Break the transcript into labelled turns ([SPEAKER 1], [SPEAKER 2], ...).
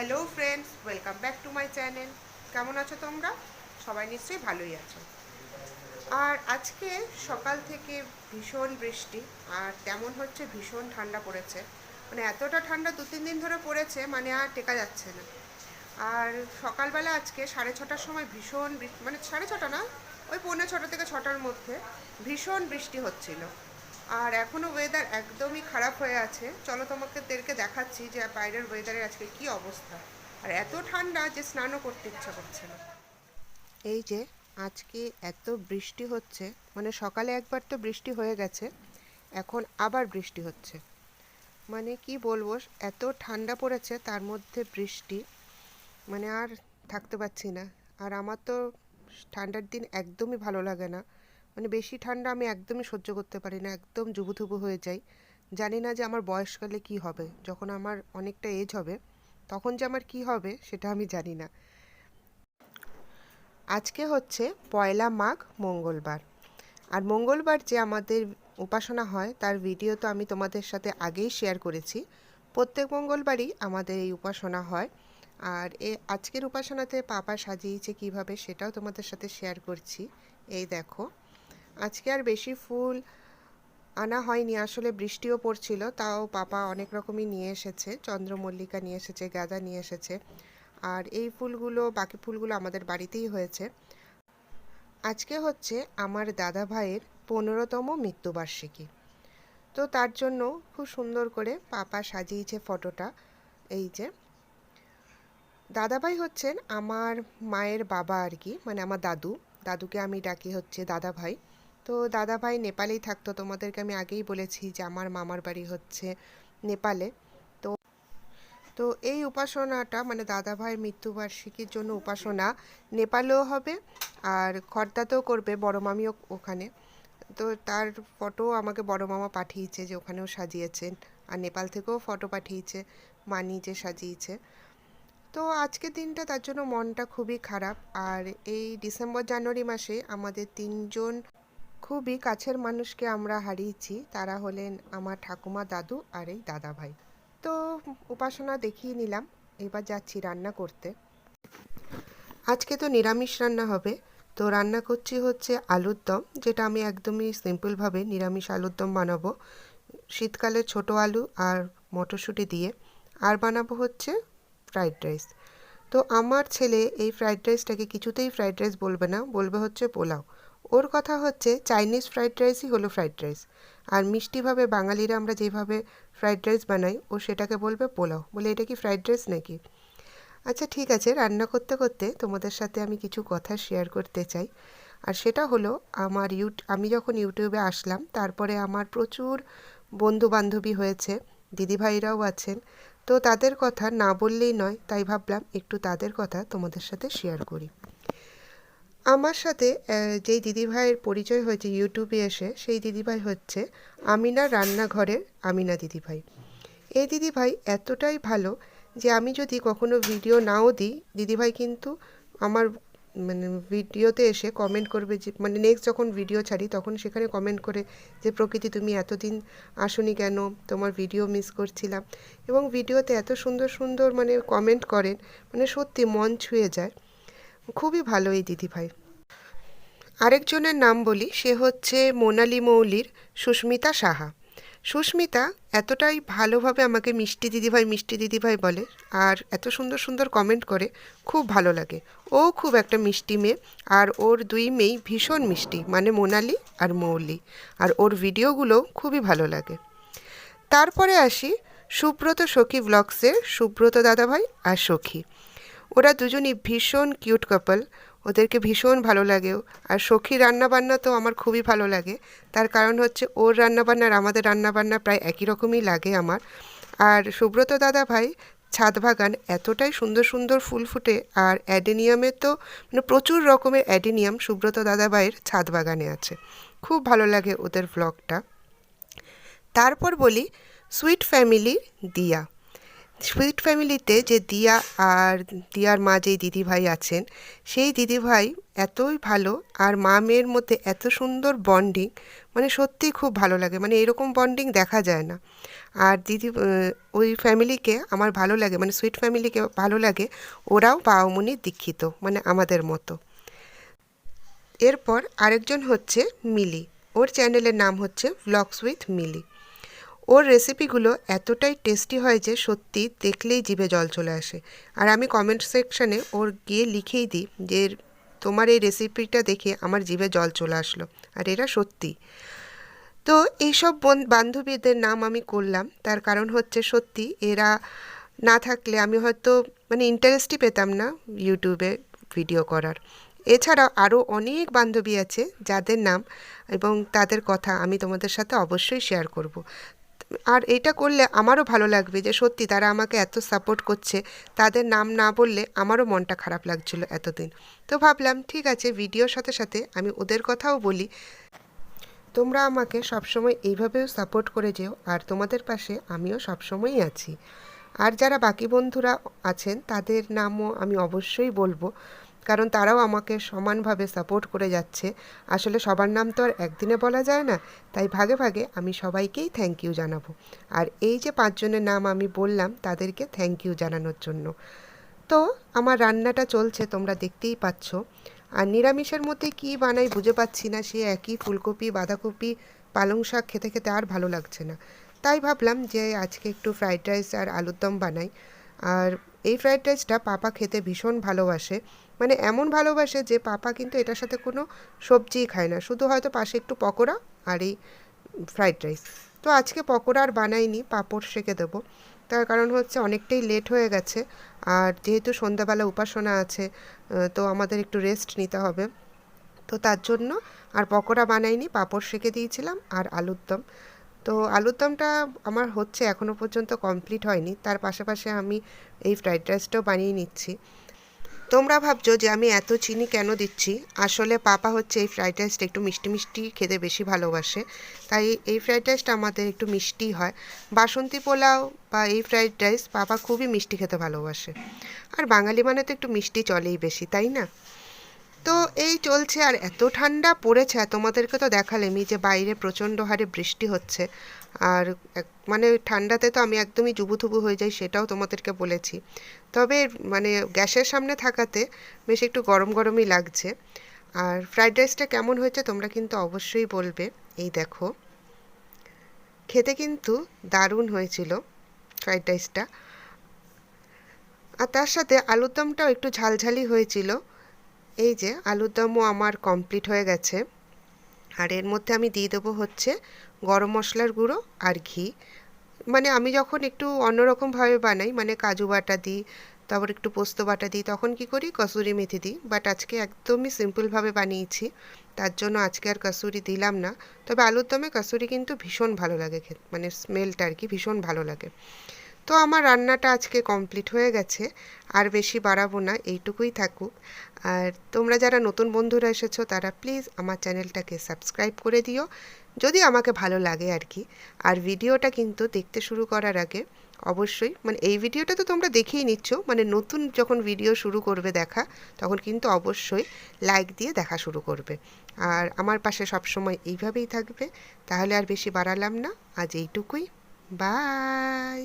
[SPEAKER 1] Hello friends, welcome back to my channel. কেমন আছো তোমরা? সবাই নিশ্চয়ই ভালোই আছো। আর আজকে সকাল থেকে ভীষণ বৃষ্টি, আর তেমন হচ্ছে ভীষণ ঠান্ডা পড়েছে। মানে এতটা ঠান্ডা দু তিন দিন ধরে পড়েছে মানে আর টেকা যাচ্ছে না। আর সকালবেলা আজকে সাড়ে ছটার সময় ভীষণ মানে সাড়ে ছটা না, ওই পৌনে ছটা থেকে ছটার মধ্যে ভীষণ বৃষ্টি হচ্ছিল। আর এখনও ওয়েদার একদমই খারাপ হয়ে আছে। চলো তোমাকে দেরকে দেখাচ্ছি যে বাইরের ওয়েদারের আজকে কি অবস্থা। আর এত ঠান্ডা যে স্নানও করতে ইচ্ছা করছে না। এই যে আজকে এত বৃষ্টি হচ্ছে মানে সকালে একবার তো বৃষ্টি হয়ে গেছে, এখন আবার বৃষ্টি হচ্ছে। মানে কি বলব, এত ঠান্ডা পড়েছে, তার মধ্যে বৃষ্টি মানে আর থাকতে পারছি না। আর আমার তো ঠান্ডার দিন একদমই ভালো লাগে না। মানে বেশি ঠান্ডা আমি একদমই সহ্য করতে পারি না, একদম জুবুথুবু হয়ে যাই। জানি না যে আমার বয়সকালে কি হবে, যখন আমার অনেকটা এজ হবে, তখন যে আমার কি হবে সেটা আমি জানি না। আজকে হচ্ছে পয়লা মাঘ মঙ্গলবার। আর মঙ্গলবার যে আমাদের উপাসনা হয়, তার ভিডিও তো আমি তোমাদের সাথে আগেই শেয়ার করেছি। প্রত্যেক মঙ্গলবারই আমাদের এই উপাসনা হয়। আর এ আজকের উপাসনাতে পাপা সাজিয়েছে কীভাবে সেটাও তোমাদের সাথে শেয়ার করছি। এই দেখো। আজকে আর বেশি ফুল আনা হয়নি, আসলে বৃষ্টিও পড়ছিল, তাও পাপা অনেক রকমই নিয়ে এসেছে, চন্দ্রমল্লিকা নিয়ে এসেছে, গাঁদা নিয়ে এসেছে, আর এই ফুলগুলো, বাকি ফুলগুলো আমাদের বাড়িতেই হয়েছে। আজকে হচ্ছে আমার দাদা ভাইয়ের পনেরোতম মৃত্যুবার্ষিকী। তো তার জন্য খুব সুন্দর করে পাপা সাজিয়েছে ফটোটা, এই যে। দাদাভাই হচ্ছেন আমার মায়ের বাবা আর কি মানে আমার দাদু, দাদুকে আমি ডাকি হচ্ছে দাদা ভাই। তো দাদা ভাই নেপালেই থাকতো। তোমাদেরকে আমি আগেই বলেছি যে আমার মামার বাড়ি হচ্ছে নেপালে। তো তো এই উপাসনাটা মানে দাদা ভাইয়ের মৃত্যুবার্ষিকীর জন্য উপাসনা নেপালেও হবে আর খর্দাতেও করবে বড় মামিও ওখানে। তো তার ফটো আমাকে বড় মামা পাঠিয়েছে যে ওখানেও সাজিয়েছেন আর নেপাল থেকেও ফটো পাঠিয়েছে মা নিজে সাজিয়েছে। তো আজকের দিনটা তার জন্য মনটা খুবই খারাপ আর এই ডিসেম্বর জানুয়ারি মাসে আমাদের তিনজন খুবই কাছের মানুষকে আমরা হারিয়েছি। তারা হলেন আমার ঠাকুমা দাদু আর এই দাদা ভাই। তো উপাসনা দেখিয়ে নিলাম, এবার যাচ্ছি রান্না করতে। আজকে তো নিরামিষ রান্না হবে। তো রান্না করছি হচ্ছে আলুর দম, যেটা আমি একদমই সিম্পলভাবে নিরামিষ আলুর দম বানাবো। শীতকালে ছোট আলু আর মটরশুঁটি দিয়ে। আর বানাবো হচ্ছে ফ্রাইড রাইস তো আমার ছেলে এই ফ্রাইড রাইসটাকে কিছুতেই ফ্রাইড রাইস বলবে না, বলবে হচ্ছে পোলাও। ওর কথা হচ্ছে চাইনিজ ফ্রাইড রাইসই হলো ফ্রাইড রাইস। আর মিষ্টিভাবে বাঙালিরা আমরা যেভাবে ফ্রাইড রাইস বানাই, ও সেটাকে বলবে পোলাও। বলে, এটা কি ফ্রাইড রাইস নাকি? আচ্ছা ঠিক আছে, রান্না করতে করতে তোমাদের সাথে আমি কিছু কথা শেয়ার করতে চাই। আর সেটা হলো, আমার ইউট, আমি যখন ইউটিউবে আসলাম, তারপরে আমার প্রচুর বন্ধু বান্ধবী হয়েছে, দিদিভাইরাও আছেন। তো তাদের কথা না বললেই নয়, তাই ভাবলাম একটু তাদের কথা তোমাদের সাথে শেয়ার করি। আমার সাথে যেই দিদিভাইয়ের পরিচয় হয়েছে ইউটিউবে এসে, সেই দিদিভাই হচ্ছে আমিনা রান্নাঘরের আমিনা দিদিভাই। এই দিদিভাই এতটাই ভালো যে আমি যদি কখনো ভিডিও নাও দিই, দিদিভাই কিন্তু আমার মানে ভিডিওতে এসে কমেন্ট করবে যে মানে নেক্সট যখন ভিডিও ছাড়ি, তখন সেখানে কমেন্ট করে যে, প্রকৃতি, তুমি এতদিন আসনি কেন? তোমার ভিডিও মিস করছিলাম। এবং ভিডিওতে এত সুন্দর সুন্দর মানে কমেন্ট করেন মানে সত্যি মন ছুঁয়ে যায়। খুবই ভালো এই দিদিভাই। আরেকজনের নাম বলি, সে হচ্ছে মোনালি মৌলির সুস্মিতা সাহা। সুস্মিতা এতটাই ভালোভাবে আমাকে মিষ্টি দিদিভাই মিষ্টি দিদিভাই বলে আর এত সুন্দর সুন্দর কমেন্ট করে, খুব ভালো লাগে। ও খুব একটা মিষ্টি মেয়ে আর ওর দুই মেয়েই ভীষণ মিষ্টি মানে মোনালি আর মৌলি। আর ওর ভিডিওগুলো খুবই ভালো লাগে। তারপরে আসি সুব্রত সখী ব্লগসের সুব্রত দাদাভাই আর সখী। ওরা দুজনই ভীষণ কিউট কাপল। ওদেরকে ভীষণ ভালো লাগেও আর সখী রান্নাবান্না তো আমার খুবই ভালো লাগে। তার কারণ হচ্ছে ওর রান্নাবান্না আর আমাদের রান্নাবান্না প্রায় একই রকমই লাগে আমার। আর সুব্রত দাদা ভাই, ছাদ বাগান এতটাই সুন্দর সুন্দর ফুল ফুটে আর অ্যাডেনিয়ামের তো মানে প্রচুর রকমের অ্যাডেনিয়াম সুব্রত দাদা ভাইয়ের ছাদ বাগানে আছে। খুব ভালো লাগে ওদের ভ্লগটা তারপর বলি সুইট ফ্যামিলি দিয়া। সুইট ফ্যামিলিতে যে দিয়া আর দিয়ার মা যেই দিদিভাই আছেন, সেই দিদিভাই এতই ভালো আর মা মেয়ের মধ্যে এত সুন্দর বন্ডিং মানে সত্যিই খুব ভালো লাগে। মানে এরকম বন্ডিং দেখা যায় না। আর দিদি ওই ফ্যামিলিকে আমার ভালো লাগে মানে সুইট ফ্যামিলিকে ভালো লাগে, ওরাও বাউমনি দীক্ষিত মানে আমাদের মতো। এরপর আরেকজন হচ্ছে মিলি, ওর চ্যানেলের নাম হচ্ছে ভ্লগস উইথ মিলি। ওর রেসিপিগুলো এতটাই টেস্টি হয় যে সত্যি দেখলেই জিভে জল চলে আসে। আর আমি কমেন্ট সেকশানে ওর গিয়ে লিখেই দিই যে, তোমার এই রেসিপিটা দেখে আমার জিভে জল চলে আসলো। আর এরা সত্যি। তো এইসব বন বান্ধবীদের নাম আমি করলাম। তার কারণ হচ্ছে সত্যি এরা না থাকলে আমি হয়তো মানে ইন্টারেস্টই পেতাম না ইউটিউবে ভিডিও করার। এছাড়া আরও অনেক বান্ধবী আছে যাদের নাম এবং তাদের কথা আমি তোমাদের সাথে অবশ্যই শেয়ার করব। আর এটা করলে আমারও ভালো লাগবে যে সত্যি তারা আমাকে এত সাপোর্ট করছে। তাদের নাম না বললে আমারও মনটা খারাপ লাগছিল এতদিন। তো ভাবলাম, ঠিক আছে, ভিডিওর সাথে সাথে আমি ওদের কথাও বলি। তোমরা আমাকে সবসময় এইভাবেও সাপোর্ট করে যেও, আর তোমাদের পাশে আমিও সবসময়ই আছি। আর যারা বাকি বন্ধুরা আছেন, তাদের নামও আমি অবশ্যই বলব। কারণ তারাও আমাকে সমানভাবে সাপোর্ট করে যাচ্ছে। আসলে সবার নাম তো আর একদিনে বলা যায় না, তাই ভাগে ভাগে আমি সবাইকেই থ্যাংক ইউ জানাব। আর এই যে পাঁচজনের নাম আমি বললাম, তাদেরকে থ্যাংক ইউ জানানোর জন্য। তো আমার রান্নাটা চলছে, তোমরা দেখতেই পাচ্ছ। আর নিরামিষের মধ্যে কি বানাই বুঝে পাচ্ছি না, সে একই ফুলকপি, বাঁধাকপি, পালং শাক খেতে খেতে আর ভালো লাগছে না। তাই ভাবলাম যে আজকে একটু ফ্রাইড রাইস আর আলুর দম বানাই। আর এই ফ্রায়েড রাইসটা পাপা খেতে ভীষণ ভালোবাসে। মানে এমন ভালোবাসে যে পাপা কিন্তু এটার সাথে কোনো সবজিই খায় না। শুধু হয়তো পাশে একটু পকোড়া আর এই ফ্রাইড রাইস তো আজকে পকোড়া আর বানাইনি, পাঁপড় সেঁকে দেবো। তার কারণ হচ্ছে অনেকটাই লেট হয়ে গেছে আর যেহেতু সন্ধ্যাবেলা উপাসনা আছে তো আমাদের একটু রেস্ট নিতে হবে। তো তার জন্য আর পকোড়া বানাইনি, পাঁপড় সেঁকে দিয়েছিলাম আর আলুর দম। তো আলুর দমটা আমার হচ্ছে এখনও পর্যন্ত কমপ্লিট হয়নি। তার পাশাপাশি আমি এই ফ্রাইড রাইসটাও বানিয়ে নিচ্ছি। তোমরা ভাবছ যে আমি এত চিনি কেন দিচ্ছি? আসলে পাপা হচ্ছে এই ফ্রাইড রাইসটা একটু মিষ্টি মিষ্টি খেতে বেশি ভালোবাসে। তাই এই ফ্রাইড রাইসটা আমাদের একটু মিষ্টি হয়। বাসন্তী পোলাও বা এই ফ্রাইড রাইস পাপা খুবই মিষ্টি খেতে ভালোবাসে। আর বাঙালি মানে তো একটু মিষ্টি চলেই বেশি, তাই না? তো এই চলছে আর এত ঠান্ডা পড়েছে তোমাদেরকে তো দেখালামই যে বাইরে প্রচণ্ড হারে বৃষ্টি হচ্ছে। আর মানে ঠান্ডাতে তো আমি একদমই জুবুথুবু হয়ে যাই সেটাও তোমাদেরকে বলেছি। তবে মানে গ্যাসের সামনে থাকাতে বেশ একটু গরম গরমই লাগছে। আর ফ্রাইড রাইসটা কেমন হয়েছে তোমরা কিন্তু অবশ্যই বলবে। এই দেখো। খেতে কিন্তু দারুণ হয়েছিল ফ্রাইড রাইসটা। আর তার সাথে আলুর দমটাও একটু ঝালঝালি হয়েছিল। এই যে আলুর দমও আমার কমপ্লিট হয়ে গেছে। আর এর মধ্যে আমি দিয়ে দেবো হচ্ছে গরম মশলার গুঁড়ো আর ঘি। মানে আমি যখন একটু অন্যরকমভাবে বানাই মানে কাজু বাটা দিই, তারপর একটু পোস্ত বাটা দিই, তখন কি করি? কসুরি মেথি দিই। বাট আজকে একদমই সিম্পলভাবে বানিয়েছি, তার জন্য আজকে আর কসুরি দিলাম না। তবে আলুর দমে কসুরি কিন্তু ভীষণ ভালো লাগে মানে স্মেলটা আর কি ভীষণ ভালো লাগে। তো আমার রান্নাটা আজকে কমপ্লিট হয়ে গেছে, আর বেশি বাড়াবো না, এইটুকুই থাকুক। আর তোমরা যারা নতুন বন্ধুরা এসেছ, তারা প্লিজ আমার চ্যানেলটাকে সাবস্ক্রাইব করে দিও, যদি আমাকে ভালো লাগে আর কি। আর ভিডিওটা কিন্তু দেখতে শুরু করার আগে, অবশ্যই মানে এই ভিডিওটা তো তোমরা দেখেই নিচ্ছ মানে নতুন যখন ভিডিও শুরু করবে দেখা, তখন কিন্তু অবশ্যই লাইক দিয়ে দেখা শুরু করবে। আর আমার পাশে সবসময় এইভাবেই থাকবে, তাহলে আর বেশি বাড়ালাম না, আজ এইটুকুই, বাই!